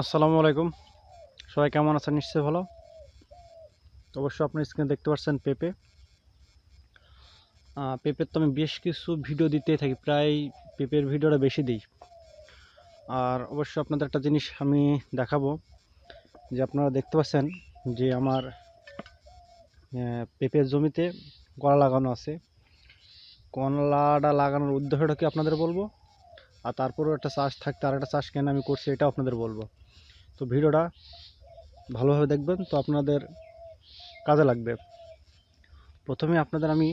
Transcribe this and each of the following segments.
আসসালামু আলাইকুম। সবাই কেমন আছেন? নিশ্চয়ই ভালো। তো অবশ্যই স্ক্রিনে দেখতে পাচ্ছেন পেঁপে। পেঁপের তো আমি বেশ কিছু ভিডিও দিতেই থাকি। প্রায় পেঁপের ভিডিওটা বেশি দিই। আর অবশ্যই আপনাদের একটা জিনিস আমি দেখাবো। যে আপনারা দেখতে পাচ্ছেন যে আমার পেঁপের জমিতে কলা লাগানো আছে। কলাটা লাগানোর উদ্দেশ্যটা কি আপনাদের বলব? আর তারপরেও একটা চাষ থাকতে আর একটা চাষ কেন আমি করছি এটাও আপনাদের বলব। তো ভিডিওটা ভালোভাবে দেখবেন, তো আপনাদের কাজে লাগবে। প্রথমে আপনাদের আমি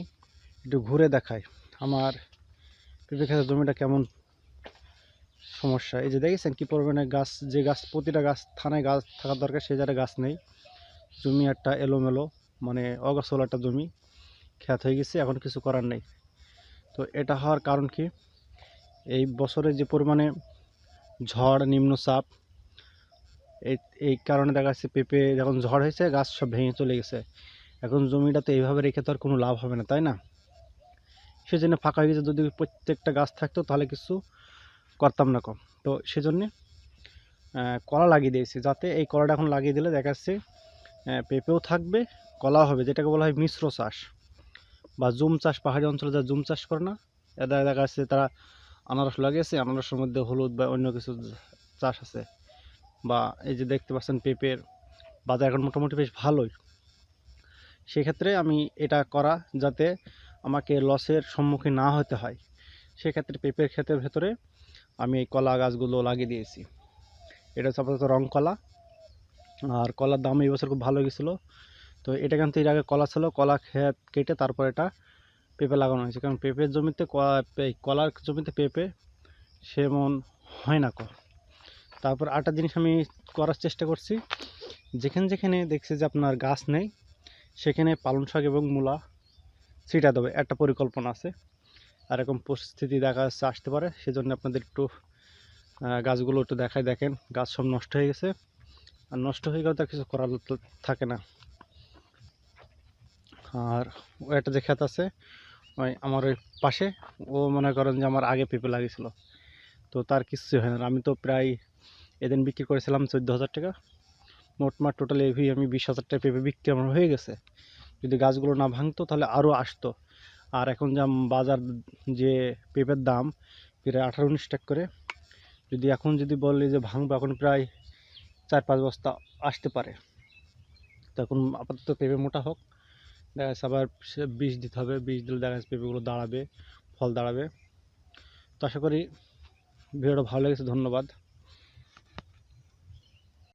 একটু ঘুরে দেখাই আমার পেঁপে খেতের জমিটা কেমন সমস্যা। এই যে দেখেছেন কী পরিমাণে গাছ, যে গাছ, প্রতিটা গাছ, থানায় গাছ থাকার দরকার, সেই জায়গায় গাছ নেই। জমি একটা এলোমেলো মানে অগসল একটা জমি খ্যাত হয়ে গেছে, এখন কিছু করার নেই। তো এটা হওয়ার কারণ কি? এই বছরে যে পরিমাণে ঝড় নিম্নচাপ এই এই কারণে দেখা যাচ্ছে পেঁপে যখন ঝড় হয়েছে, গাছ সব ভেঙে চলে গেছে। এখন জমিটাতে এইভাবে রেখে তো আর কোনো লাভ হবে না, তাই না? সেজন্য ফাঁকা হয়ে গেছে, যদি প্রত্যেকটা গাছ থাকতো তাহলে কিছু করতাম না কম। তো সেজন্যে কলা লাগিয়ে দিয়েছি, যাতে এই কলাটা এখন লাগিয়ে দিলে দেখা যাচ্ছে পেঁপেও থাকবে, কলাও হবে, যেটাকে বলা হয় মিশ্র চাষ বা জুম চাষ, পাহাড়ি অঞ্চলে যা জুম চাষ করে না দেখা যাচ্ছে তারা আনারস লাগিয়েছে, আনারসের মধ্যে হলুদ বা অন্য কিছু চাষ আছে। বা এই যে দেখতে পাচ্ছেন পেঁপের বাজার এখন মোটামুটি বেশ ভালোই। সেক্ষেত্রে আমি এটা করা যাতে আমাকে লসের সম্মুখীন না হতে হয়। সেক্ষেত্রে পেঁপের ক্ষেতের ভেতরে আমি এই কলা গাছগুলো লাগিয়ে দিয়েছি। এটা হচ্ছে আপাতত রং কলা। আর কলার দাম এই বছর খুব ভালো গেছিল। তো এটা কিন্তু এর আগে কলা ছিল, কলা ক্ষেত কেটে তারপর এটা পেঁপে লাগানো হয়েছে। কারণ পেঁপের জমিতে কলার জমিতে পেঁপে সেমন হয় না কর তারপর আরেকটা জিনিস আমি করার চেষ্টা করছি। যেখানে যেখানে দেখছি যে আপনার গাছ নেই, সেখানে পালং শাক এবং মূলা ছিটা দেবে। একটা পরিকল্পনা আছে। আর এরকম পরিস্থিতি দেখা যাচ্ছে, আসতে পারে। সেজন্য আপনাদের একটু গাছগুলো একটু দেখায় দেখেন। গাছ সব নষ্ট হয়ে গেছে। আর নষ্ট হয়ে গেলে তো আর কিছু করার থাকে না। আর একটা যে ক্ষেত আছে ওই আমার ওই পাশে, ও মনে করেন যে আমার আগে পেঁপে লাগিয়েছিল। তো তার কিচ্ছু হয় না। আমি তো প্রায় এদিন বিক্রি করেছিলাম চোদ্দ হাজার টাকা। মোটমাট টোটাল এভি আমি বিশ হাজার টাকা পেঁপে বিক্রি আমার হয়ে গেছে। যদি গাছগুলো না ভাঙতো তাহলে আরও আসতো। আর এখন যা বাজার যে পেঁপের দাম, প্রায় আঠারো উনিশ টাকা করে। যদি এখন যদি বলি যে ভাঙবো, এখন প্রায় চার পাঁচ বস্তা আসতে পারে। তখন আপাতত পেঁপে মোটা হোক। দেখা যাচ্ছে আবার বীজ দিতে হবে বীজ দিলে দেখা যাচ্ছে পেঁপেগুলো দাঁড়াবে, ফল দাঁড়াবে। তো আশা করি ভিডিওটা ভালো লেগেছে, ধন্যবাদ।